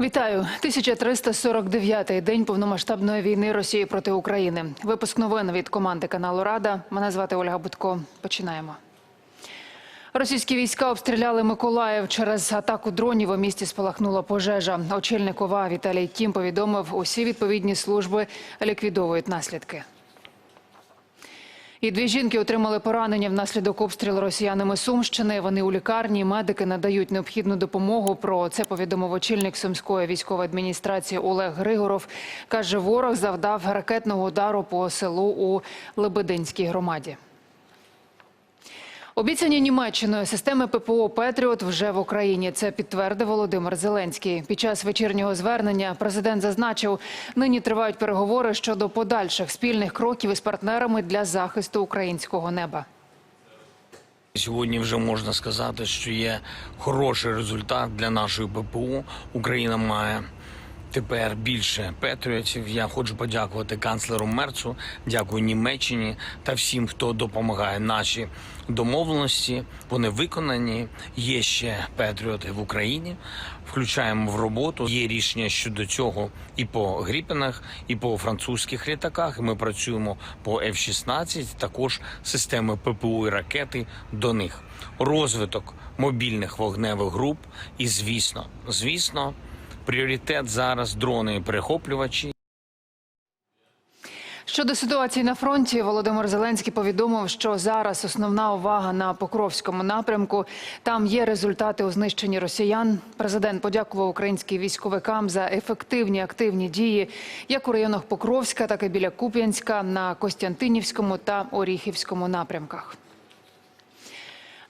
Вітаю 1349-й день повномасштабної війни Росії проти України. Випуск новин від команди каналу Рада. Мене звати Ольга Будко. Починаємо. Російські війська обстріляли Миколаїв. Через атаку дронів у місті спалахнула пожежа. Очільник ОВА Віталій Кім повідомив, усі відповідні служби ліквідовують наслідки. І дві жінки отримали поранення внаслідок обстрілу росіянами Сумщини. Вони у лікарні. Медики надають необхідну допомогу. Про це повідомив очільник Сумської військової адміністрації Олег Григоров. Каже, ворог завдав ракетного удару по селу у Лебединській громаді. Обіцяні Німеччиною системи ППО Петріот вже в Україні. Це підтвердив Володимир Зеленський. Під час вечірнього звернення президент зазначив, нині тривають переговори щодо подальших спільних кроків із партнерами для захисту українського неба. Сьогодні вже можна сказати, що є хороший результат для нашої ППУ. Україна має тепер більше патріотів. Я хочу подякувати канцлеру Мерцу, дякую Німеччині та всім, хто допомагає наші домовленості. Вони виконані. Є ще патріоти в Україні. Включаємо в роботу. Є рішення щодо цього і по Гріпенах, і по французьких літаках. Ми працюємо по F-16, також системи ППУ і ракети до них. Розвиток мобільних вогневих груп. І звісно, звісно, пріоритет зараз дрони перехоплювачі. Щодо ситуації на фронті, Володимир Зеленський повідомив, що зараз основна увага на Покровському напрямку. Там є результати у знищенні росіян. Президент подякував українським військовикам за ефективні активні дії, як у районах Покровська, так і біля Куп'янська, на Костянтинівському та Оріхівському напрямках.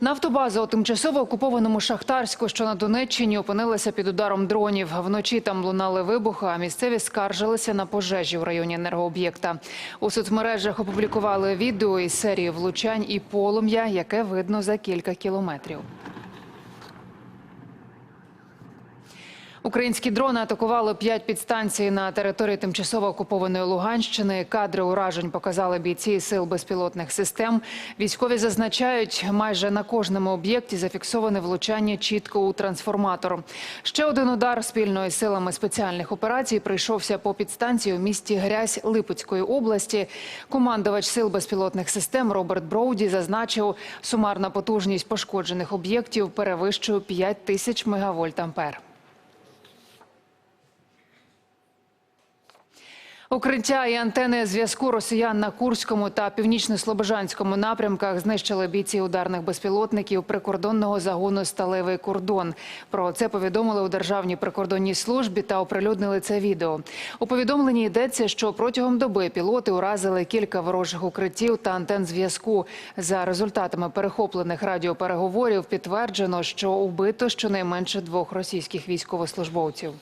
Нафтобаза у тимчасово окупованому Шахтарську, що на Донеччині, опинилася під ударом дронів. Вночі там лунали вибухи, а місцеві скаржилися на пожежі в районі енергооб'єкта. У соцмережах опублікували відео із серії влучань і полум'я, яке видно за кілька кілометрів. Українські дрони атакували п'ять підстанцій на території тимчасово окупованої Луганщини. Кадри уражень показали бійці сил безпілотних систем. Військові зазначають, майже на кожному об'єкті зафіксоване влучання чітко у трансформатор. Ще один удар спільно із силами спеціальних операцій прийшовся по підстанції у місті Грязь Липецької області. Командувач сил безпілотних систем Роберт Броуді зазначив, сумарна потужність пошкоджених об'єктів перевищує 5 тисяч мегавольт ампер. Укриття і антени зв'язку росіян на Курському та північно-слобожанському напрямках знищили бійці ударних безпілотників прикордонного загону Сталевий кордон. Про це повідомили у державній прикордонній службі та оприлюднили це відео. У повідомленні йдеться, що протягом доби пілоти уразили кілька ворожих укриттів та антен зв'язку. За результатами перехоплених радіопереговорів підтверджено, що убито щонайменше двох російських військовослужбовців.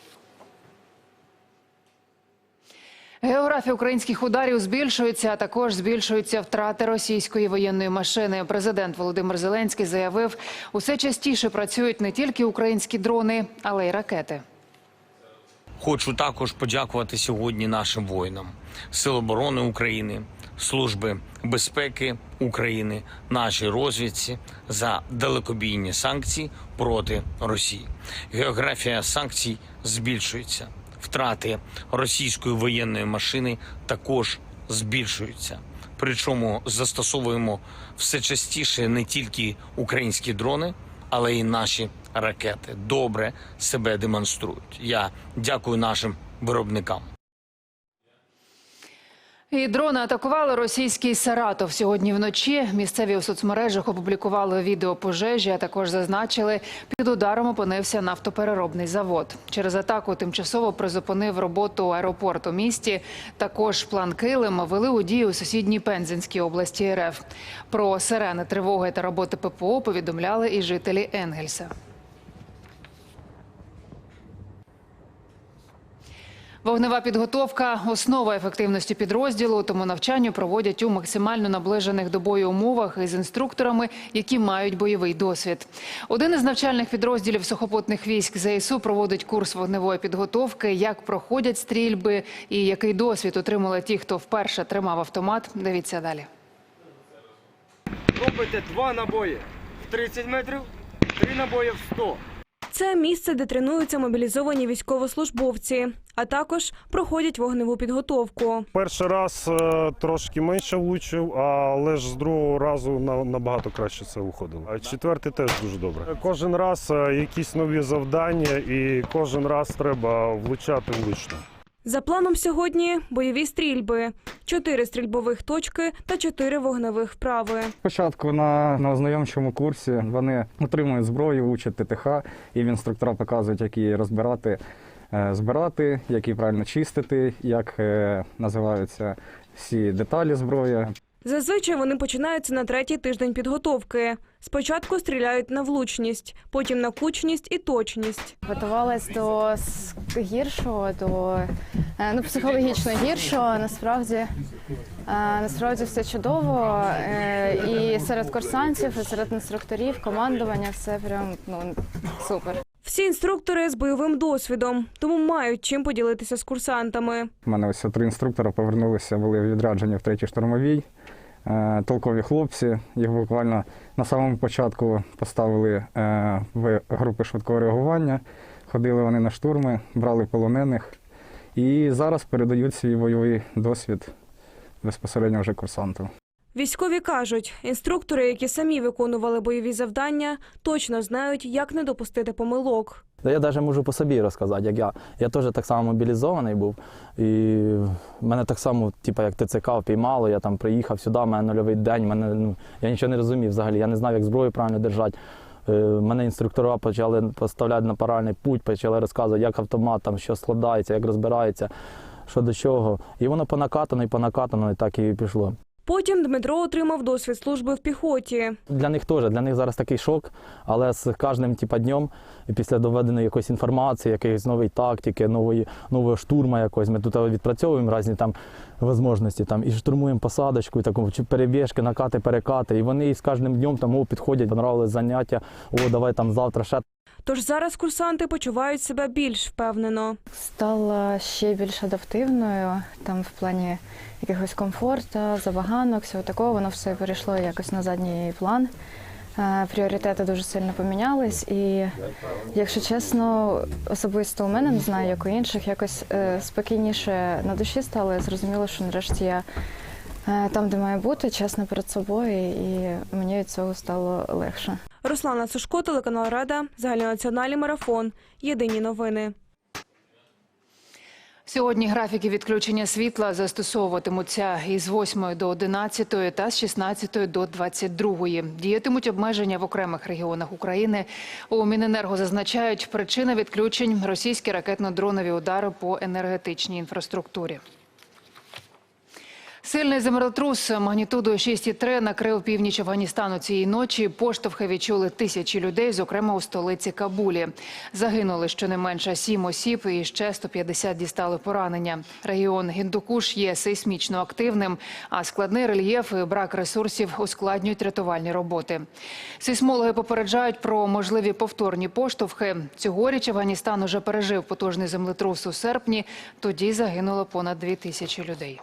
Географія українських ударів збільшується, а також збільшуються втрати російської воєнної машини. Президент Володимир Зеленський заявив, усе частіше працюють не тільки українські дрони, але й ракети. Хочу також подякувати сьогодні нашим воїнам Сил оборони України, Служби безпеки України, нашій розвідці за далекобійні санкції проти Росії. Географія санкцій збільшується. Втрати російської воєнної машини також збільшуються. Причому застосовуємо все частіше не тільки українські дрони, але й наші ракети добре себе демонструють. Я дякую нашим виробникам. І дрони атакували російський Саратов сьогодні вночі. Місцеві у соцмережах опублікували відео пожежі, а також зазначили, під ударом опинився нафтопереробний завод. Через атаку тимчасово призупинив роботу аеропорт у місті. Також план Килим вели у дію у сусідній Пензенській області РФ. Про сирени тривоги та роботи ППО повідомляли і жителі Енгельса. Вогнева підготовка основа ефективності підрозділу, тому навчання проводять у максимально наближених до бою умовах із інструкторами, які мають бойовий досвід. Один із навчальних підрозділів сухопутних військ ЗСУ проводить курс вогневої підготовки. Як проходять стрільби і який досвід отримали ті, хто вперше тримав автомат. Дивіться далі. Робите два набої в 30 метрів, три набої в 100. Це місце, де тренуються мобілізовані військовослужбовці, а також проходять вогневу підготовку. Перший раз е, трошки менше влучив, але ж з другого разу на- набагато краще це виходило. А четвертий теж дуже добре. Кожен раз е, якісь нові завдання, і кожен раз треба влучати влучно. За планом сьогодні бойові стрільби, чотири стрільбових точки та чотири вогневих вправи. Спочатку на, на ознайомчому курсі вони отримують зброю, учать ТТХ, і інструктора показують, як її розбирати, е, збирати, як її правильно чистити, як е, називаються всі деталі зброї. Зазвичай вони починаються на третій тиждень підготовки. Спочатку стріляють на влучність, потім на кучність і точність. Готувалась до гіршого, до е, ну, психологічно гіршого. Насправді, е, насправді все чудово. Е, І серед курсантів, і серед інструкторів, командування все прям ну супер. Всі інструктори з бойовим досвідом, тому мають чим поділитися з курсантами. У мене ось три інструктора повернулися, були в в третій штурмовій. Е, Толкові хлопці. Їх буквально на самому початку поставили е, в групи швидкого реагування. Ходили вони на штурми, брали полонених. І зараз передають свій бойовий досвід безпосередньо вже курсанту. Військові кажуть, інструктори, які самі виконували бойові завдання, точно знають, як не допустити помилок. Я навіть можу по собі розказати, як я. Я теж так само мобілізований був. І мене так само, типу, як ТЦК впіймало, я там приїхав сюди, в мене нульовий день, мене, ну, я нічого не розумів взагалі, я не знав, як зброю правильно держати. Е, Мене інструктора почали поставляти на паральний путь, почали розказувати, як автомат, там, що складається, як розбирається, що до чого. І воно по накатано і по накатано, і так і пішло. Потім Дмитро отримав досвід служби в піхоті. Для них теж, для них зараз такий шок, але з кожним типа, днем, після доведеної якоїсь інформації, якоїсь нової тактики, нової, нового штурма якогось, ми тут відпрацьовуємо різні там можливості, там, і штурмуємо посадочку, і таку, перебіжки, накати, перекати. І вони з кожним днем там о, підходять, понравилось заняття, о, давай там завтра ще Тож зараз курсанти почувають себе більш впевнено. Стала ще більш адаптивною там в плані якогось комфорту, забаганок, всього такого. Воно все перейшло якось на задній план. Е, Пріоритети дуже сильно помінялись, і якщо чесно, особисто у мене не знаю, як у інших, якось е, спокійніше на душі стало. Я зрозуміла, що нарешті я там, де маю бути, чесно перед собою, і мені від цього стало легше. Руслана Сушко, телеканал Рада, загальнонаціональний марафон. Єдині новини. Сьогодні графіки відключення світла застосовуватимуться із 8 до 11 та з 16 до 22. Діятимуть обмеження в окремих регіонах України. У Міненерго зазначають, причина відключень – російські ракетно-дронові удари по енергетичній інфраструктурі. Сильний землетрус магнітудою 6,3 накрив північ Афганістану цієї ночі. Поштовхи відчули тисячі людей, зокрема у столиці Кабулі. Загинули щонайменше сім осіб і ще 150 дістали поранення. Регіон Гіндукуш є сейсмічно активним, а складний рельєф і брак ресурсів ускладнюють рятувальні роботи. Сейсмологи попереджають про можливі повторні поштовхи. Цьогоріч Афганістан уже пережив потужний землетрус у серпні. Тоді загинуло понад дві тисячі людей.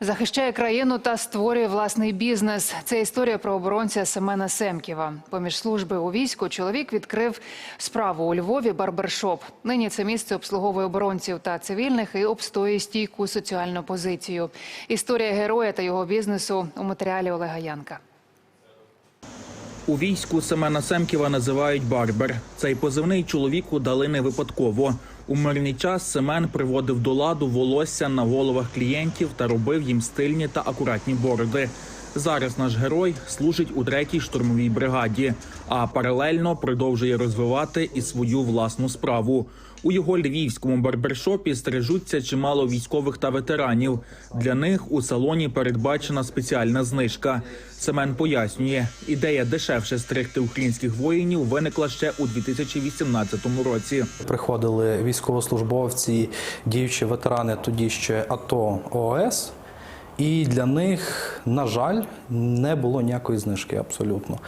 Захищає країну та створює власний бізнес. Це історія про оборонця Семена Семківа. Поміж служби у війську чоловік відкрив справу у Львові барбершоп. Нині це місце обслуговує оборонців та цивільних і обстоює стійку соціальну позицію. Історія героя та його бізнесу у матеріалі Олега Янка. У війську Семена Семківа називають Барбер. Цей позивний чоловіку дали не випадково. У мирний час Семен приводив до ладу волосся на головах клієнтів та робив їм стильні та акуратні бороди. Зараз наш герой служить у третій штурмовій бригаді, а паралельно продовжує розвивати і свою власну справу. У його львівському барбершопі стрижуться чимало військових та ветеранів. Для них у салоні передбачена спеціальна знижка. Семен пояснює, ідея дешевше стригти українських воїнів виникла ще у 2018 році. Приходили військовослужбовці, діючі ветерани тоді ще АТО ООС. І для них, на жаль, не було ніякої знижки абсолютно.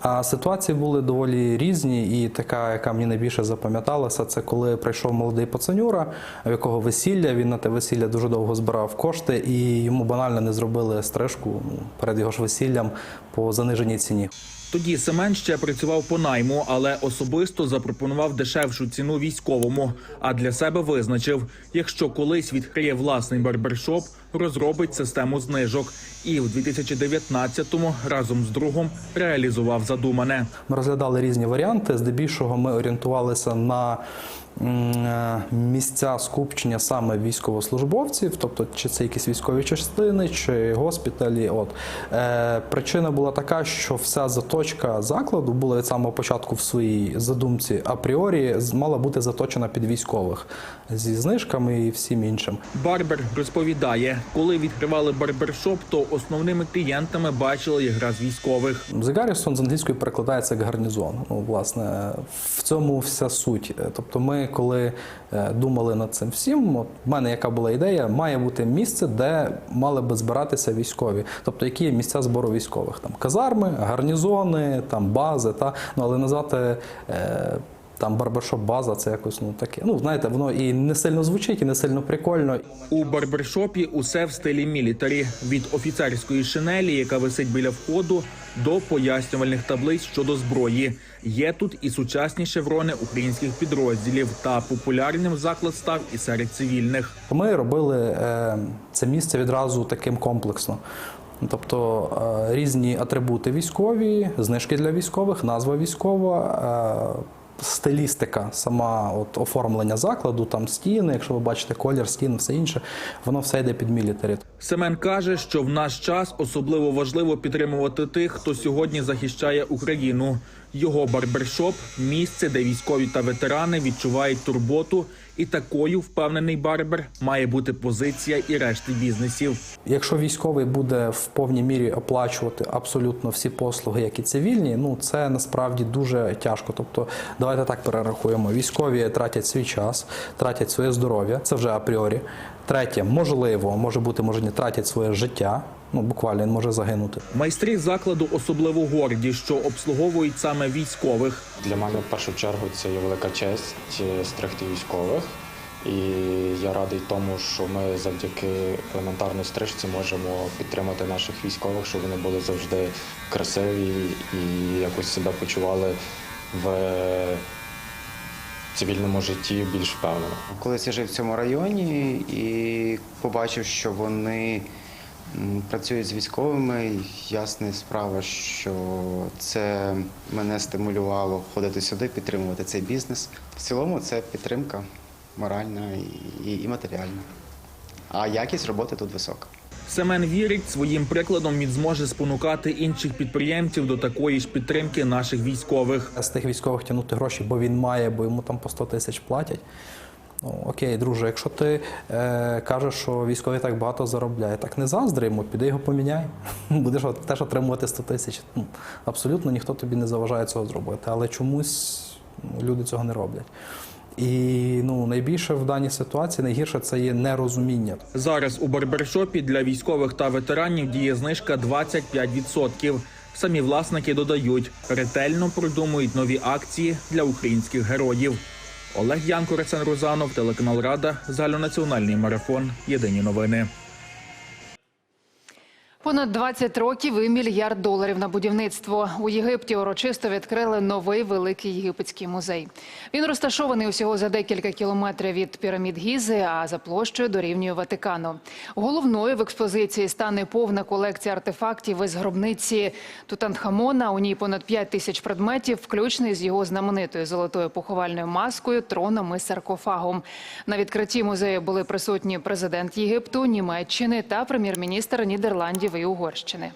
А ситуації були доволі різні, і така, яка мені найбільше запам'яталася, це коли прийшов молодий пацанюра, в якого весілля. Він на те весілля дуже довго збирав кошти, і йому банально не зробили стрижку перед його ж весіллям по заниженій ціні. Тоді Семен ще працював по найму, але особисто запропонував дешевшу ціну військовому. А для себе визначив, якщо колись відкриє власний барбершоп, розробить систему знижок. І в 2019-му разом з другом реалізував задумане. Ми розглядали різні варіанти. Здебільшого ми орієнтувалися на місця скупчення саме військовослужбовців, тобто чи це якісь військові частини, чи госпіталі. От е, причина була така, що вся заточка закладу була від самого початку в своїй задумці апріорі мала бути заточена під військових зі знижками і всім іншим. Барбер розповідає, коли відкривали барбершоп, то основними клієнтами бачили якраз військових. The Garrison з англійської перекладається як гарнізон. Ну, власне, в цьому вся суть. Е, Тобто, ми, коли е, думали над цим всім, от в мене яка була ідея, має бути місце, де мали би збиратися військові. Тобто, які є місця збору військових? Там казарми, гарнізони, там бази, та ну але назвати. Е, там барбершоп база, це якось ну таке. Ну знаєте, воно і не сильно звучить, і не сильно прикольно. У барбершопі усе в стилі мілітарі від офіцерської шинелі, яка висить біля входу, до пояснювальних таблиць щодо зброї. Є тут і сучасні шеврони українських підрозділів та популярним заклад став і серед цивільних. Ми робили е, це місце відразу таким комплексно. Тобто е, різні атрибути військові, знижки для військових, назва військова, е, стилістика, сама от оформлення закладу, там стіни, якщо ви бачите колір, стін, все інше, воно все йде під мілітарі. Семен каже, що в наш час особливо важливо підтримувати тих, хто сьогодні захищає Україну. Його барбершоп місце, де військові та ветерани відчувають турботу, і такою впевнений барбер має бути позиція і решти бізнесів. Якщо військовий буде в повній мірі оплачувати абсолютно всі послуги, як і цивільні, ну це насправді дуже тяжко. Тобто, давайте так перерахуємо: військові тратять свій час, тратять своє здоров'я, це вже апріорі. Третє, можливо, може бути, може не тратять своє життя. Ну буквально він може загинути. Майстрі закладу особливо горді, що обслуговують саме військових. Для мене в першу чергу це є велика честь е, стригти військових. І я радий тому, що ми завдяки елементарній стрижці можемо підтримати наших військових, щоб вони були завжди красиві і якось себе почували в цивільному житті більш впевнено. Колись я жив в цьому районі і побачив, що вони працюють з військовими. Ясна справа, що це мене стимулювало ходити сюди, підтримувати цей бізнес. В цілому це підтримка моральна і, і матеріальна. А якість роботи тут висока. Семен вірить, своїм прикладом він зможе спонукати інших підприємців до такої ж підтримки наших військових. З тих військових тягнути гроші, бо він має, бо йому там по 100 тисяч платять. Ну, окей, друже, якщо ти е, кажеш, що військовий так багато заробляє, так не заздри йому, піди його поміняй. Будеш теж отримувати 100 тисяч. Ну, абсолютно ніхто тобі не заважає цього зробити, але чомусь ну, люди цього не роблять. І ну, найбільше в даній ситуації найгірше це є нерозуміння. Зараз у барбершопі для військових та ветеранів діє знижка 25%. Самі власники додають, ретельно продумують нові акції для українських героїв. Олег Янко, Рецен Рузанов, телеканал Рада, загальнонаціональний марафон. Єдині новини. Понад 20 років і мільярд доларів на будівництво. У Єгипті урочисто відкрили новий великий єгипетський музей. Він розташований усього за декілька кілометрів від пірамід Гізи, а за площею дорівнює Ватикану. Головною в експозиції стане повна колекція артефактів із гробниці Тутанхамона. У ній понад 5 тисяч предметів, включно з його знаменитою золотою поховальною маскою, троном і саркофагом. На відкритті музею були присутні президент Єгипту, Німеччини та прем'єр-міністр Нідерландів і Угорщини.